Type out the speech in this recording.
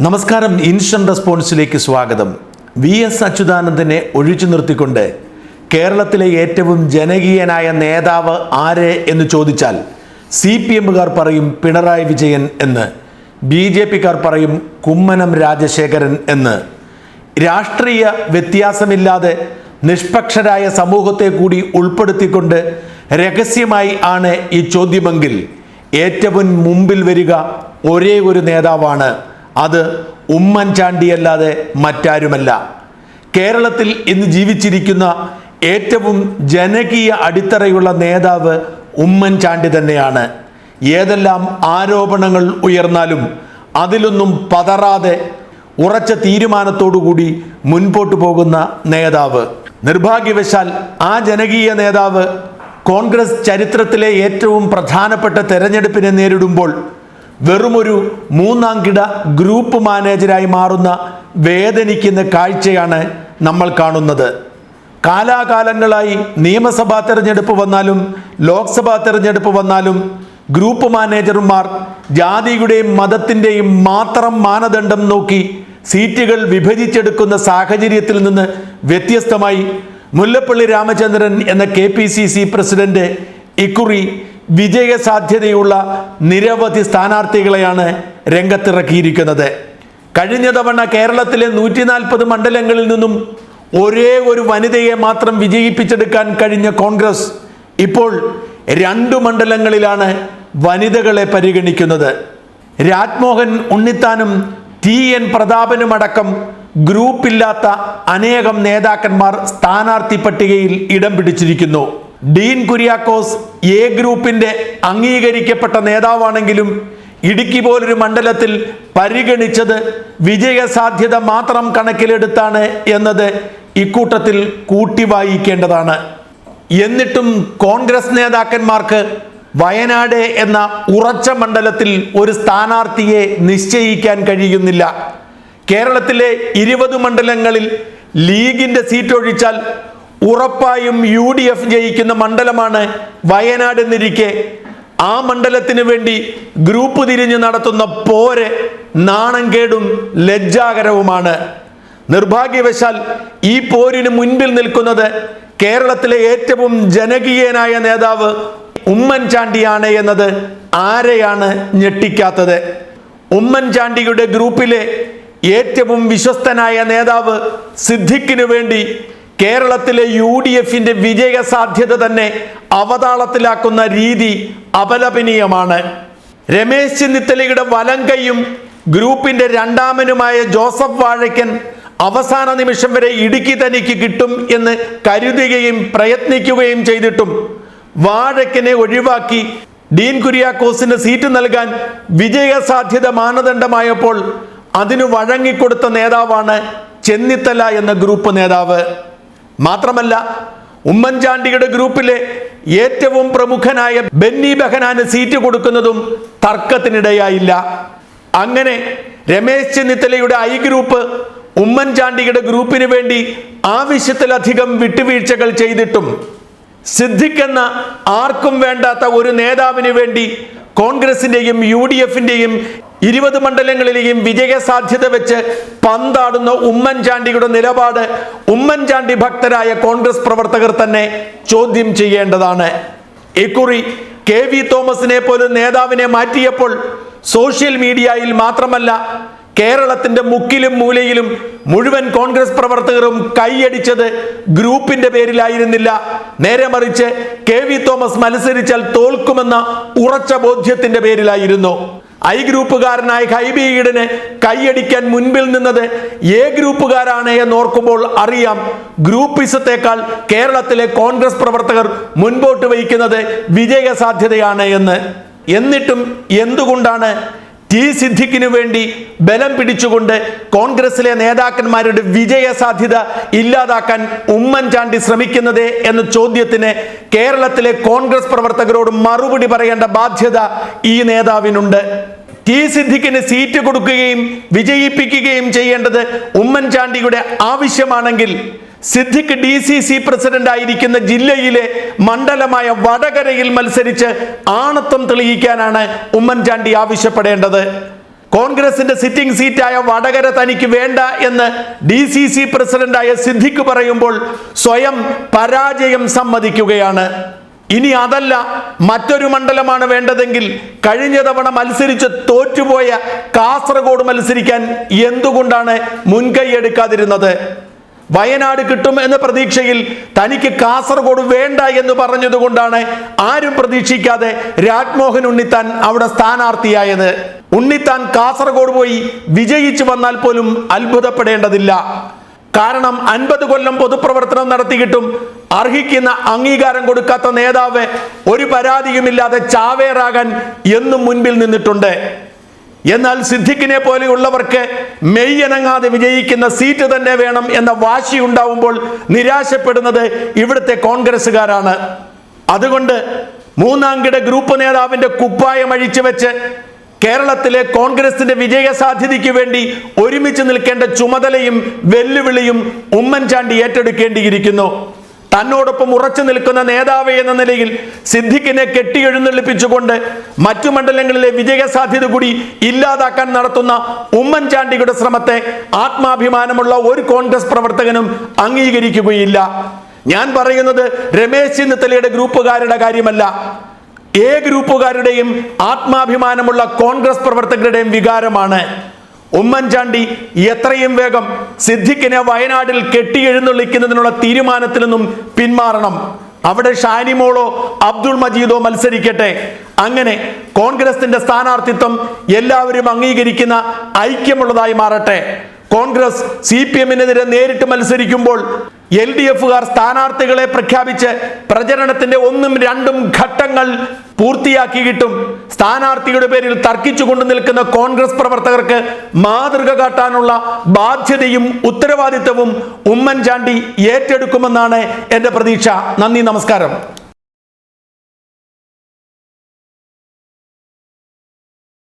നമസ്കാരം ഇൻസ്റ്റന്റ് റെസ്പോൺസിലേക്ക് സ്വാഗതം. V S അച്യുതാനന്ദനെ ഒഴിച്ചു നിർത്തിക്കൊണ്ട് കേരളത്തിലെ ഏറ്റവും ജനകീയനായ നേതാവ് ആര് എന്ന് ചോദിച്ചാൽ സി പി എമ്മുകാർ പറയും പിണറായി വിജയൻ എന്ന് ബി ജെ പിക്കാർ പറയും കുമ്മനം രാജശേഖരൻ എന്ന്. രാഷ്ട്രീയ വ്യത്യാസമില്ലാതെ നിഷ്പക്ഷരായ സമൂഹത്തെ കൂടി ഉൾപ്പെടുത്തിക്കൊണ്ട് രഹസ്യമായി ആണ് ഈ ചോദ്യമെങ്കിൽ ഏറ്റവും മുമ്പിൽ വരിക ഒരേ ഒരു നേതാവാണ് അത് ഉമ്മൻചാണ്ടിയല്ലാതെ മറ്റാരുമല്ല. കേരളത്തിൽ ഇന്ന് ജീവിച്ചിരിക്കുന്ന ഏറ്റവും ജനകീയ അടിത്തറയുള്ള നേതാവ് ഉമ്മൻചാണ്ടി തന്നെയാണ്. ഏതെല്ലാം ആരോപണങ്ങൾ ഉയർന്നാലും അതിലൊന്നും പതറാതെ ഉറച്ച തീരുമാനത്തോടുകൂടി മുൻപോട്ട് പോകുന്ന നേതാവ്. നിർഭാഗ്യവശാൽ ആ ജനകീയ നേതാവ് കോൺഗ്രസ് ചരിത്രത്തിലെ ഏറ്റവും പ്രധാനപ്പെട്ട തെരഞ്ഞെടുപ്പിനെ നേരിടുമ്പോൾ വെറുമൊരു മൂന്നാം കിട ഗ്രൂപ്പ് മാനേജരായി മാറുന്ന വേദനിക്കുന്ന കാഴ്ചയാണ് നമ്മൾ കാണുന്നത്. കാലാകാലങ്ങളായി നിയമസഭാ തെരഞ്ഞെടുപ്പ് വന്നാലും ലോക്സഭാ തെരഞ്ഞെടുപ്പ് വന്നാലും ഗ്രൂപ്പ് മാനേജർമാർ ജാതിയുടെയും മതത്തിന്റെയും മാത്രം മാനദണ്ഡം നോക്കി സീറ്റുകൾ വിഭജിച്ചെടുക്കുന്ന സാഹചര്യത്തിൽ നിന്ന് വ്യത്യസ്തമായി മുല്ലപ്പള്ളി രാമചന്ദ്രൻ എന്ന K P C C president ഇക്കുറി വിജയ സാധ്യതയുള്ള നിരവധി സ്ഥാനാർത്ഥികളെയാണ് രംഗത്തിറക്കിയിരിക്കുന്നത്. കഴിഞ്ഞ തവണ കേരളത്തിലെ നൂറ്റി നാൽപ്പത് മണ്ഡലങ്ങളിൽ നിന്നും ഒരേ ഒരു വനിതയെ മാത്രം വിജയിപ്പിച്ചെടുക്കാൻ കഴിഞ്ഞ കോൺഗ്രസ് ഇപ്പോൾ രണ്ടു മണ്ഡലങ്ങളിലാണ് വനിതകളെ പരിഗണിക്കുന്നത്. രാജ്മോഹൻ ഉണ്ണിത്താനും ടി എൻ പ്രതാപനുമടക്കം ഗ്രൂപ്പില്ലാത്ത അനേകം നേതാക്കന്മാർ സ്ഥാനാർത്ഥി പട്ടികയിൽ ഇടം പിടിച്ചിരിക്കുന്നു. ഡീൻ കുര്യാക്കോസ് എ ഗ്രൂപ്പിന്റെ അംഗീകരിക്കപ്പെട്ട നേതാവാണെങ്കിലും ഇടുക്കി പോലൊരു മണ്ഡലത്തിൽ പരിഗണിച്ചത് വിജയസാധ്യത മാത്രം കണക്കിലെടുത്താണ് എന്നത് ഇക്കൂട്ടത്തിൽ കൂട്ടി വായിക്കേണ്ടതാണ് എന്നിട്ടും കോൺഗ്രസ് നേതാക്കന്മാർക്ക് വയനാട് എന്ന ഉറച്ച മണ്ഡലത്തിൽ ഒരു സ്ഥാനാർത്ഥിയെ നിശ്ചയിക്കാൻ കഴിയുന്നില്ല. കേരളത്തിലെ ഇരുപത് മണ്ഡലങ്ങളിൽ ലീഗിന്റെ സീറ്റ് ഒഴിച്ചാൽ ഉറപ്പായും യു ഡി എഫ് ജയിക്കുന്ന മണ്ഡലമാണ് വയനാട് എന്നിരിക്കെ. ആ മണ്ഡലത്തിന് വേണ്ടി ഗ്രൂപ്പ് തിരിഞ്ഞ് നടത്തുന്ന പോര് നാണംകേടും ലജ്ജാകരവുമാണ്. നിർഭാഗ്യവശാൽ ഈ പോരിന് മുൻപിൽ നിൽക്കുന്നത് കേരളത്തിലെ ഏറ്റവും ജനകീയനായ നേതാവ് ഉമ്മൻചാണ്ടിയാണ് എന്നത് ആരെയാണ് ഞെട്ടിക്കാത്തത്? ഉമ്മൻചാണ്ടിയുടെ ഗ്രൂപ്പിലെ ഏറ്റവും വിശ്വസ്തനായ നേതാവ് സിദ്ദിഖിനു വേണ്ടി കേരളത്തിലെ യു ഡി എഫിന്റെ വിജയ സാധ്യത തന്നെ അവതാളത്തിലാക്കുന്ന രീതി അപലപനീയമാണ്. രമേശ് ചെന്നിത്തലയുടെ വലങ്കയും കൈയും ഗ്രൂപ്പിന്റെ രണ്ടാമനുമായ ജോസഫ് വാഴയ്ക്കൻ അവസാന നിമിഷം വരെ ഇടുക്കി തനിക്ക് കിട്ടും എന്ന് കരുതുകയും പ്രയത്നിക്കുകയും ചെയ്തിട്ടും വാഴക്കനെ ഒഴിവാക്കി ഡീൻ കുര്യാക്കോസിന് സീറ്റ് നൽകാൻ വിജയ സാധ്യത മാനദണ്ഡമായപ്പോൾ അതിനു വഴങ്ങിക്കൊടുത്ത നേതാവാണ് ചെന്നിത്തല എന്ന ഗ്രൂപ്പ് നേതാവ്. മാത്രമല്ല ഉമ്മൻചാണ്ടിയുടെ ഗ്രൂപ്പിലെ ഏറ്റവും പ്രമുഖനായ ബെന്നി ബെഹനാന് സീറ്റ് കൊടുക്കുന്നതും തർക്കത്തിനിടയായില്ല. അങ്ങനെ രമേശ് ചെന്നിത്തലയുടെ ഐ ഗ്രൂപ്പ് ഉമ്മൻചാണ്ടിയുടെ ഗ്രൂപ്പിന് വേണ്ടി ആവശ്യത്തിലധികം വിട്ടുവീഴ്ചകൾ ചെയ്തിട്ടും സിദ്ധിക്കെന്ന ആർക്കും വേണ്ടാത്ത ഒരു നേതാവിന് വേണ്ടി കോൺഗ്രസിന്റെയും യു ഡി എഫിന്റെയും ഇരുപത് മണ്ഡലങ്ങളിലെയും വിജയ സാധ്യത വെച്ച് പന്താടുന്ന ഉമ്മൻചാണ്ടിയുടെ നിലപാട് ഉമ്മൻചാണ്ടി ഭക്തരായ കോൺഗ്രസ് പ്രവർത്തകർ തന്നെ ചോദ്യം ചെയ്യേണ്ടതാണ്. ഇക്കുറി കെ വി തോമസിനെ പോലും നേതാവിനെ മാറ്റിയപ്പോൾ സോഷ്യൽ മീഡിയയിൽ മാത്രമല്ല കേരളത്തിന്റെ മുക്കിലും മൂലയിലും മുഴുവൻ കോൺഗ്രസ് പ്രവർത്തകരും കൈയടിച്ചത് ഗ്രൂപ്പിന്റെ പേരിലായിരുന്നില്ല. നേരെ മറിച്ച് കെ വി തോമസ് മത്സരിച്ചാൽ തോൽക്കുമെന്ന ഉറച്ച ബോധ്യത്തിന്റെ പേരിലായിരുന്നു. ഐ ഗ്രൂപ്പുകാരനായ ഹൈബി ഈഡന് കൈയടിക്കാൻ മുൻപിൽ നിന്നത് എ ഗ്രൂപ്പുകാരാണ് എന്ന് ഓർക്കുമ്പോൾ അറിയാം. ഗ്രൂപ്പിസത്തെക്കാൾ കേരളത്തിലെ കോൺഗ്രസ് പ്രവർത്തകർ മുൻപോട്ട് വയ്ക്കുന്നത് വിജയ സാധ്യതയാണ് എന്ന്. എന്നിട്ടും എന്തുകൊണ്ടാണ് ടി സിദ്ദിഖിനു വേണ്ടി ബലം പിടിച്ചുകൊണ്ട് കോൺഗ്രസിലെ നേതാക്കന്മാരുടെ വിജയ സാധ്യത ഇല്ലാതാക്കാൻ ഉമ്മൻചാണ്ടി ശ്രമിക്കുന്നത് എന്ന ചോദ്യത്തിന് കേരളത്തിലെ കോൺഗ്രസ് പ്രവർത്തകരോട് മറുപടി പറയേണ്ട ബാധ്യത ഈ നേതാവിനുണ്ട്. ടി സിദ്ധിക്കിന് സീറ്റ് കൊടുക്കുകയും വിജയിപ്പിക്കുകയും ചെയ്യേണ്ടത് ഉമ്മൻചാണ്ടിയുടെ ആവശ്യമാണെങ്കിൽ Siddique D C C president ആയിരിക്കുന്ന ജില്ലയിലെ മണ്ഡലമായ വടകരയിൽ മത്സരിച്ച് ആണത്വം തെളിയിക്കാനാണ് ഉമ്മൻചാണ്ടി ആവശ്യപ്പെടേണ്ടത്. കോൺഗ്രസിന്റെ സിറ്റിംഗ് സീറ്റായ വടകര തനിക്ക് വേണ്ട എന്ന് ഡി സി സി പ്രസിഡന്റായ സിദ്ദിഖ് പറയുമ്പോൾ സ്വയം പരാജയം സമ്മതിക്കുകയാണ്. ഇനി അതല്ല മറ്റൊരു മണ്ഡലമാണ് വേണ്ടതെങ്കിൽ കഴിഞ്ഞ തവണ മത്സരിച്ച് തോറ്റുപോയ കാസർഗോഡ് മത്സരിക്കാൻ എന്തുകൊണ്ടാണ് മുൻകൈ എടുക്കാതിരുന്നത്? വയനാട് കിട്ടും എന്ന പ്രതീക്ഷയിൽ തനിക്ക് കാസർഗോഡ് വേണ്ട എന്ന് പറഞ്ഞതുകൊണ്ടാണ് ആരും പ്രതീക്ഷിക്കാതെ രാജ്മോഹൻ ഉണ്ണിത്താൻ അവിടെ സ്ഥാനാർത്ഥിയായത്. ഉണ്ണിത്താൻ കാസർഗോഡ് പോയി വിജയിച്ചു വന്നാൽ പോലും അത്ഭുതപ്പെടേണ്ടതില്ല. കാരണം അൻപത് കൊല്ലം പൊതുപ്രവർത്തനം നടത്തിയിട്ടും അർഹിക്കുന്ന അംഗീകാരം കൊടുക്കാത്ത നേതാവ് ഒരു പരാതിയുമില്ലാതെ ചാവേറാകാൻ എന്നും മുൻപിൽ നിന്നിട്ടുണ്ട്. എന്നാൽ സിദ്ദിഖിനെ പോലെയുള്ളവർക്ക് മെയ്യനങ്ങാതെ വിജയിക്കുന്ന സീറ്റ് തന്നെ വേണം എന്ന വാശി ഉണ്ടാവുമ്പോൾ നിരാശപ്പെടുന്നത് ഇവിടുത്തെ കോൺഗ്രസ്സുകാരാണ്. അതുകൊണ്ട് മൂന്നാം മൂന്നാംകിട ഗ്രൂപ്പ് നേതാവിന്റെ കുപ്പായം അഴിച്ചു വെച്ച് കേരളത്തിലെ കോൺഗ്രസിന്റെ വിജയ സാധ്യതയ്ക്ക് വേണ്ടി ഒരുമിച്ച് നിൽക്കേണ്ട ചുമതലയും വെല്ലുവിളിയും ഉമ്മൻചാണ്ടി ഏറ്റെടുക്കേണ്ടിയിരിക്കുന്നു. തന്നോടൊപ്പം ഉറച്ചു നിൽക്കുന്ന നേതാവ് എന്ന നിലയിൽ സിദ്ദിഖിനെ കെട്ടിയെഴുന്നള്ളിപ്പിച്ചുകൊണ്ട് മറ്റു മണ്ഡലങ്ങളിലെ വിജയ സാധ്യത കൂടി ഇല്ലാതാക്കാൻ നടത്തുന്ന ഉമ്മൻചാണ്ടിയുടെ ശ്രമത്തെ ആത്മാഭിമാനമുള്ള ഒരു കോൺഗ്രസ് പ്രവർത്തകനും അംഗീകരിക്കുകയില്ല. ഞാൻ പറയുന്നത് രമേശ് ചെന്നിത്തലയുടെ ഗ്രൂപ്പുകാരുടെ കാര്യമല്ല. ഏ ഗ്രൂപ്പുകാരുടെയും ആത്മാഭിമാനമുള്ള കോൺഗ്രസ് പ്രവർത്തകരുടെയും വികാരമാണ്. ഉമ്മൻചാണ്ടി എത്രയും വേഗം സിദ്ദിഖിനെ വയനാട്ടിൽ കെട്ടിയെഴുന്നള്ളിക്കുന്നതിനുള്ള തീരുമാനത്തിൽ നിന്നും പിന്മാറണം. അവിടെ ഷാനിമോളോ അബ്ദുൾ മജീദോ മത്സരിക്കട്ടെ. അങ്ങനെ കോൺഗ്രസിന്റെ സ്ഥാനാർത്ഥിത്വം എല്ലാവരും അംഗീകരിക്കുന്ന ഐക്യമുള്ളതായി മാറട്ടെ. കോൺഗ്രസ് സി പി എമ്മിനെതിരെ നേരിട്ട് മത്സരിക്കുമ്പോൾ എൽ ഡി എഫുകാർ സ്ഥാനാർത്ഥികളെ പ്രഖ്യാപിച്ച് പ്രചരണത്തിന്റെ ഒന്നും രണ്ടും ഘട്ടങ്ങൾ പൂർത്തിയാക്കിയിട്ടും സ്ഥാനാർത്ഥിയുടെ പേരിൽ തർക്കിച്ചു കൊണ്ടു നിൽക്കുന്ന കോൺഗ്രസ് പ്രവർത്തകർക്ക് മാതൃക കാട്ടാനുള്ള ബാധ്യതയും ഉത്തരവാദിത്തവും ഉമ്മൻചാണ്ടി ഏറ്റെടുക്കുമെന്നാണ് എന്റെ പ്രതീക്ഷ. നന്ദി നമസ്കാരം.